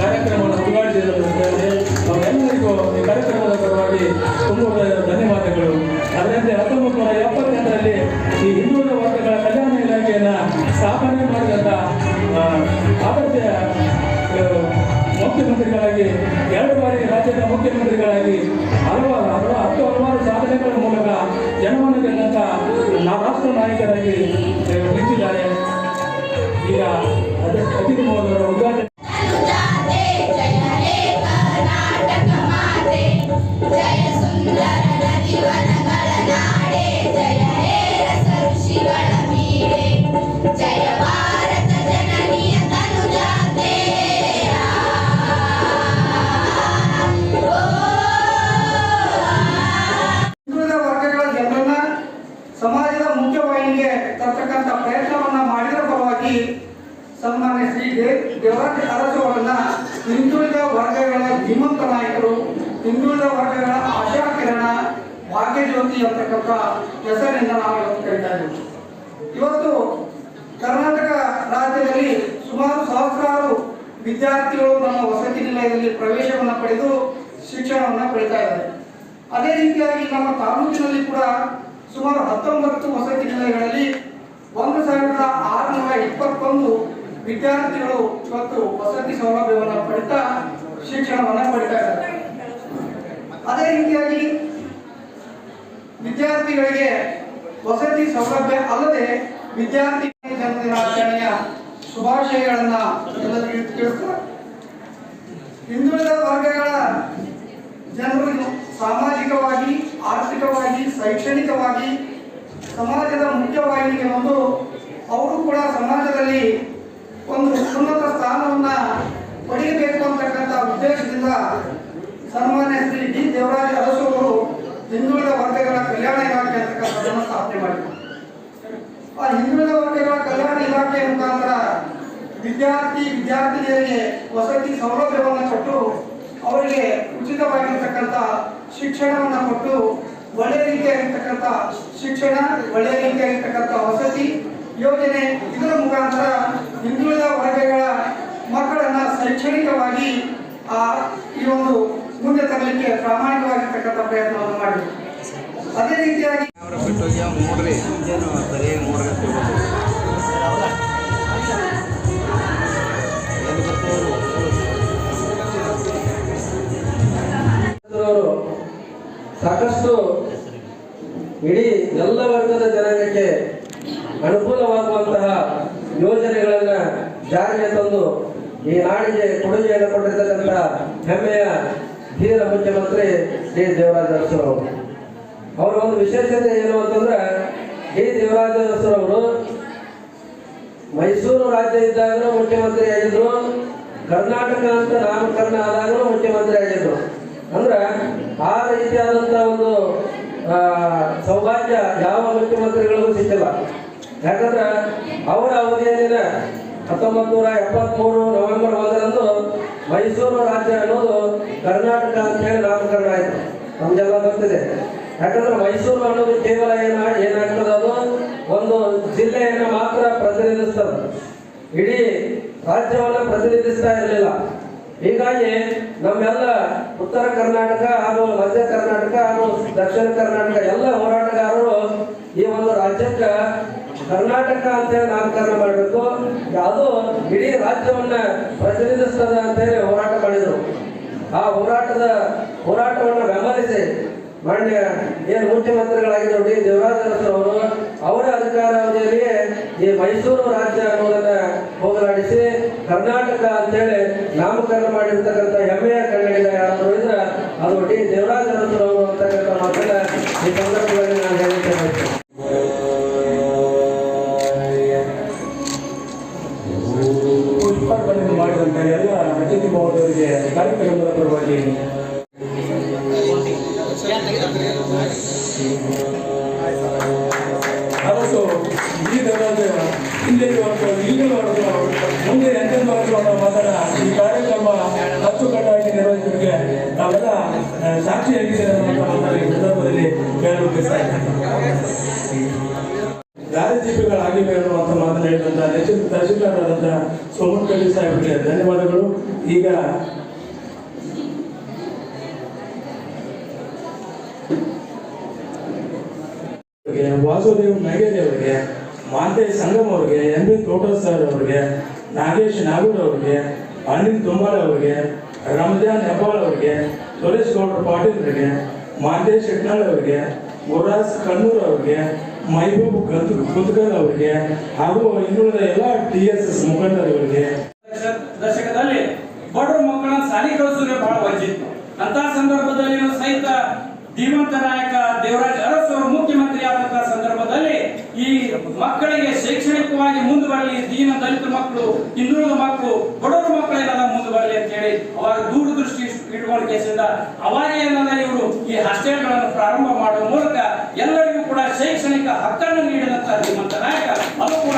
ಕಾರ್ಯಕ್ರಮವನ್ನು ಸುಗಾಡಿಸಿದ ಅವರೆಲ್ಲರಿಗೂ ಈ ಕಾರ್ಯಕ್ರಮದ ಪರವಾಗಿ ತುಂಬ ಧನ್ಯವಾದಗಳು. ಅದರಂತೆ ಹತ್ತೊಂಬತ್ತು ನೂರ ಎಪ್ಪತ್ತೆಂಟರಲ್ಲಿ ಈ ಹಿಂದುಳಿದ ವರ್ಗಗಳ ಕಲ್ಯಾಣ ಇಲಾಖೆಯನ್ನು ಸ್ಥಾಪನೆ ಮಾಡಿದಂಥ ಆದ್ಯ ಮುಖ್ಯಮಂತ್ರಿಗಳಾಗಿ, ಎರಡು ಬಾರಿ ರಾಜ್ಯದ ಮುಖ್ಯಮಂತ್ರಿಗಳಾಗಿ, ಹಲವಾರು ಹಲವಾರು, ಹತ್ತು ಹಲವಾರು ಸಾಧನೆಗಳ ಮೂಲಕ ಜನವನ್ನು ಗೆದ್ದಂಥ ರಾಷ್ಟ್ರ ನಾಯಕರಾಗಿ ಸನ್ಮಾನ್ಯ ಶ್ರೀ ಅರಸುಗಳನ್ನ ಹಿಂದುಳಿದ ವರ್ಗಗಳ ಧೀಮಂತ ನಾಯಕರು, ಹಿಂದುಳಿದ ವರ್ಗಗಳ ಆಶಾ ಕಿರಣ, ಭಾಗ್ಯಜ್ಯೋತಿ ಅಂತಕ್ಕಂಥ ಹೆಸರಿನಿಂದ ನಾವು ಇವತ್ತು ಕರೀತಾ ಇವತ್ತು ಕರ್ನಾಟಕ ರಾಜ್ಯದಲ್ಲಿ ಸುಮಾರು ಸಹಸ್ರಾರು ವಿದ್ಯಾರ್ಥಿಗಳು ನಮ್ಮ ವಸತಿ ನಿಲಯದಲ್ಲಿ ಪ್ರವೇಶವನ್ನು ಪಡೆದು ಶಿಕ್ಷಣವನ್ನು ಪಡಿತಾ ಇದ್ದಾರೆ. ಅದೇ ರೀತಿಯಾಗಿ ನಮ್ಮ ತಾಲೂಕಿನಲ್ಲಿ ಕೂಡ ಸುಮಾರು ಹತ್ತೊಂಬತ್ತು ವಸತಿ ನಿಲಯಗಳಲ್ಲಿ ಒಂದು ಸಾವಿರದ ಆರುನೂರ ಇಪ್ಪತ್ತೊಂದು ವಿದ್ಯಾರ್ಥಿಗಳು ಇವತ್ತು ವಸತಿ ಸೌಲಭ್ಯವನ್ನು ಪಡಿತಾ ಶಿಕ್ಷಣವನ್ನು ಪಡಿತಾ ಇದ್ದಾರೆ. ಅದೇ ರೀತಿಯಾಗಿ ವಿದ್ಯಾರ್ಥಿಗಳಿಗೆ ವಸತಿ ಸೌಲಭ್ಯ ಅಲ್ಲದೆ ವಿದ್ಯಾರ್ಥಿ ಜನ್ಮದಿನಾಚರಣೆಯ ಶುಭಾಶಯಗಳನ್ನ ಎಲ್ಲರಿಗೂ ತಿಳಿಸ್ತಾರೆ. ಹಿಂದುಳಿದ ವರ್ಗಗಳ ಜನರು ಸಾಮಾಜಿಕವಾಗಿ, ಆರ್ಥಿಕವಾಗಿ, ಶೈಕ್ಷಣಿಕವಾಗಿ, ಸಮಾಜದ ಮುಖ್ಯವಾಹಿನಿಗೆ ಬಂದು ಅವರು ಕೂಡ ಸಮಾಜದಲ್ಲಿ ಒಂದು ಉನ್ನತ ಸ್ಥಾನವನ್ನ ಪಡೆಯಬೇಕು ಅಂತಕ್ಕಂಥ ಉದ್ದೇಶದಿಂದ ಸನ್ಮಾನ್ಯ ಶ್ರೀ ಡಿ ದೇವರಾಜ ಅರಸು ಅವರು ಹಿಂದುಳಿದ ವರ್ಗಗಳ ಕಲ್ಯಾಣ ಇಲಾಖೆ ಆ ಹಿಂದುಳಿದ ವರ್ಗಗಳ ಕಲ್ಯಾಣ ಇಲಾಖೆ ಮುಖಾಂತರ ವಿದ್ಯಾರ್ಥಿ ವಿದ್ಯಾರ್ಥಿನಿಯರಿಗೆ ವಸತಿ ಸೌಲಭ್ಯವನ್ನು ಕೊಟ್ಟು ಅವರಿಗೆ ಉಚಿತವಾಗಿರ್ತಕ್ಕಂಥ ಶಿಕ್ಷಣವನ್ನು ಕೊಟ್ಟು ಒಳ್ಳೆಯ ರೀತಿಯಾಗಿರ್ತಕ್ಕಂಥ ಶಿಕ್ಷಣ, ಒಳ್ಳೆ ರೀತಿಯಾಗಿರ್ತಕ್ಕಂಥ ವಸತಿ ಯೋಜನೆ ಇದರ ಮುಖಾಂತರ ಹಿಂದುಳಿದ ವರ್ಗಗಳ ಮಕ್ಕಳನ್ನ ಶೈಕ್ಷಣಿಕವಾಗಿ ಆ ಈ ಒಂದು ಮುಂದೆ ತರಲಿಕ್ಕೆ ಪ್ರಾಮಾಣಿಕವಾಗಿರ್ತಕ್ಕಂಥ ಪ್ರಯತ್ನವನ್ನು ಮಾಡಬೇಕು ಅದೇ ರೀತಿಯಾಗಿ ಅವ್ರ ಬಿಟ್ಟು ನೋಡ್ರಿ? ಸರಿಯಾಗಿ ನೋಡ್ರಿ ಸಾಕಷ್ಟು ಇಡೀ ಎಲ್ಲ ವರ್ಗದ ಜನಾಂಗಕ್ಕೆ ಅನುಕೂಲವಾಗುವಂತಹ ಯೋಜನೆಗಳನ್ನ ಜಾರಿಗೆ ತಂದು ಈ ನಾಡಿಗೆ ಕೊಡುಗೆಯನ್ನು ಕೊಟ್ಟಿರ್ತಕ್ಕಂಥ ಹೆಮ್ಮೆಯ ಧೀರ ಮುಖ್ಯಮಂತ್ರಿ ಡಿ ದೇವರಾಜ ಅರಸರವರು ಅವರ ಒಂದು ವಿಶೇಷತೆ ಏನು ಅಂತಂದ್ರೆ, ಡಿ. ಅವರು ಮೈಸೂರು ರಾಜ್ಯ ಇದ್ದಾಗಲೂ ಮುಖ್ಯಮಂತ್ರಿ ಆಗಿದ್ರು, ಕರ್ನಾಟಕ ಅಂತ ನಾಮಕರಣ ಆದಾಗಲೂ ಮುಖ್ಯಮಂತ್ರಿ ಆಗಿದ್ರು. ಅಂದ್ರೆ, ಆ ರೀತಿಯಾದಂಥ ಒಂದು ಸೌಭಾಗ್ಯ ಯಾವ ಮುಖ್ಯಮಂತ್ರಿಗಳಿಗೂ ಸಿಕ್ಕಿಲ್ಲ. ಯಾಕಂದ್ರೆ, ಅವರ ಅವಧಿಯಲ್ಲಿನ ಹತ್ತೊಂಬತ್ತು ನೂರ ಎಪ್ಪತ್ಮೂರು ನವೆಂಬರ್ ಒಂದರಂದು ಮೈಸೂರು ರಾಜ್ಯ ಅನ್ನೋದು ಕರ್ನಾಟಕ ಅಂತ ಹೇಳಿ ನಾಮಕರಣ ಆಯಿತು. ನಮ್ಗೆಲ್ಲ ಗೊತ್ತಿದೆ. ಯಾಕಂದ್ರೆ ಮೈಸೂರು ಅನ್ನೋದು ಕೇವಲ ಏನ ಏನಾಗ್ತದೆ ಅದು? ಒಂದು ಜಿಲ್ಲೆಯನ್ನು ಮಾತ್ರ ಪ್ರತಿನಿಧಿಸ್ತದ. ಇಡೀ ರಾಜ್ಯವನ್ನ ಪ್ರತಿನಿಧಿಸ್ತಾ ಇರಲಿಲ್ಲ. ಹೀಗಾಗಿ ನಮ್ಮೆಲ್ಲ ಉತ್ತರ ಕರ್ನಾಟಕ ಹಾಗೂ ಮಧ್ಯ ಕರ್ನಾಟಕ ಹಾಗೂ ದಕ್ಷಿಣ ಕರ್ನಾಟಕ ಎಲ್ಲ ಹೋರಾಟಗಾರರು ಈ ಒಂದು ರಾಜ್ಯಕ್ಕೆ ಕರ್ನಾಟಕ ಅಂತ ಹೇಳಿ ನಾಮಕರಣ ಮಾಡಬೇಕು ಅದು ಇಡೀ ರಾಜ್ಯವನ್ನ ಪ್ರತಿನಿಧಿಸ್ತದೆ ಅಂತ ಹೇಳಿ ಹೋರಾಟ ಮಾಡಿದರು. ಆ ಹೋರಾಟದ ಹೋರಾಟವನ್ನು ಬೆಂಬಲಿಸಿ ಮಾನ್ಯ, ಏನು ಮುಖ್ಯಮಂತ್ರಿಗಳಾಗಿ ಡಿ ದೇವರಾಜ ಅವರು, ಅವರ ಅಧಿಕಾರಾವಧಿಯಲ್ಲಿಯೇ ಈ ಮೈಸೂರು ರಾಜ್ಯ ಅನ್ನೋದನ್ನ ಹೋಗಲಾಡಿಸಿ ಕರ್ನಾಟಕ ಅಂತೇಳಿ ನಾಮಕರಣ ಮಾಡಿರ್ತಕ್ಕಂಥ ಹೆಮ್ಮೆಯ ಕನ್ನಡಿಗ ಯಾರಾದರೂ ಇದ್ರೆ ಅದು ಡಿ ದೇವರಾಜ ಅರಸರವರು ಅಂತಕ್ಕಂಥ ಮಾತನ್ನ ಈ ಸಂದರ್ಭದಲ್ಲಿ ನಾನು ಹೇಳಿಕೆ ಎಲ್ಲ ಅತಿಥಿ ಮಹೋದಯರಿಗೆ ಕಾರ್ಯಕ್ರಮದ ಪರವಾಗಿ ಸಂದರ್ಭದಲ್ಲಿ ದಾರಿದೀಪಗಳಾಗಿವೆ ಅನ್ನುವಂಥ ಮಾತನ್ನು ಹೇಳಿದಂಥ ನೆಚ್ಚಿನ ತಹಶೀಲ್ದಾರರಾದಂಥ ಸೋಮನ್ ಕಲ್ಲಿ ಸಾಹೇಬರಿಗೆ ಧನ್ಯವಾದಗಳು. ಈಗ ವಾಸುದೇವ್ ನಗೇರಿ ಅವರಿಗೆ ಮಾತೆ ಸಂಗಮ್ ಅವರಿಗೆ ಎನ್ ಬಿ ತೋಟ ಸರ್ ಅವರಿಗೆ, ನಾಗೇಶ್ ನಾಗೂರ್ ಅವರಿಗೆ ಅನಿಲ್ ತುಮ್ಮಾರ್ ಅವರಿಗೆ ರಮಜಾನ್ ಹೆಬ್ಬಾಳ್ ಅವರಿಗೆ, ಸುರೇಶ್ ಗೌಡ್ರ ಪಾಟೀಲ್ರಿಗೆ ಮಾಂತೇಶ್ ಶೆಟ್ನಾಳ್ ಅವರಿಗೆ ಗುರುರಾಜ್ ಕಣ್ಣೂರ್ ಅವರಿಗೆ, ಮೈಬೂಬ್ ಗಂತ್ ಗುದ್ಗಲ್ ಅವರಿಗೆ, ಹಾಗೂ ಇನ್ನುಳಿದ ಎಲ್ಲ ಟಿ ಎಸ್ ಎಸ್ ಮುಖಂಡರವರಿಗೆ ದಶ- ದಶಕದಲ್ಲಿ ಬಡವ್ರ ಮಕ್ಕಳನ್ನ ಸಾಲಿ ಕಳಿಸೋದೇ ಬಹಳ ವಂಚಿತ. ಅಂತ ಸಂದರ್ಭದಲ್ಲಿ ಸಹಿತ ಧೀಮಂತ ನಾಯಕ ದೇವರಾಜ್ ಅರಸ್ ಅವರು ಮುಖ್ಯಮಂತ್ರಿ ಆದಂತಹ ಸಂದರ್ಭದಲ್ಲಿ ಈ ಮಕ್ಕಳಿಗೆ ಶೈಕ್ಷಣಿಕವಾಗಿ ಮುಂದೆ ಬರಲಿ ದೀನ ದಲಿತ ಮಕ್ಕಳು, ಹಿಂದುಳಿದ ಮಕ್ಕಳು, ಬಡವರ ಮಕ್ಕಳು ಏನಲ್ಲ ಮುಂದೆ ಬರಲಿ ಅಂತ ಹೇಳಿ ಅವರ ದೂರದೃಷ್ಟಿ ಇಟ್ಕೊಂಡು ಕೇಸಿಂದ ಅವರೇ ಏನದ ಇವರು ಈ ಹಾಸ್ಟೆಲ್ಗಳನ್ನು ಪ್ರಾರಂಭ ಮಾಡುವ ಮೂಲಕ ಎಲ್ಲರಿಗೂ ಕೂಡ ಶೈಕ್ಷಣಿಕ ಹಕ್ಕನ್ನು ನೀಡಿದಂತಹ ಧೀಮಂತ ನಾಯಕ. ಅದು ಕೂಡ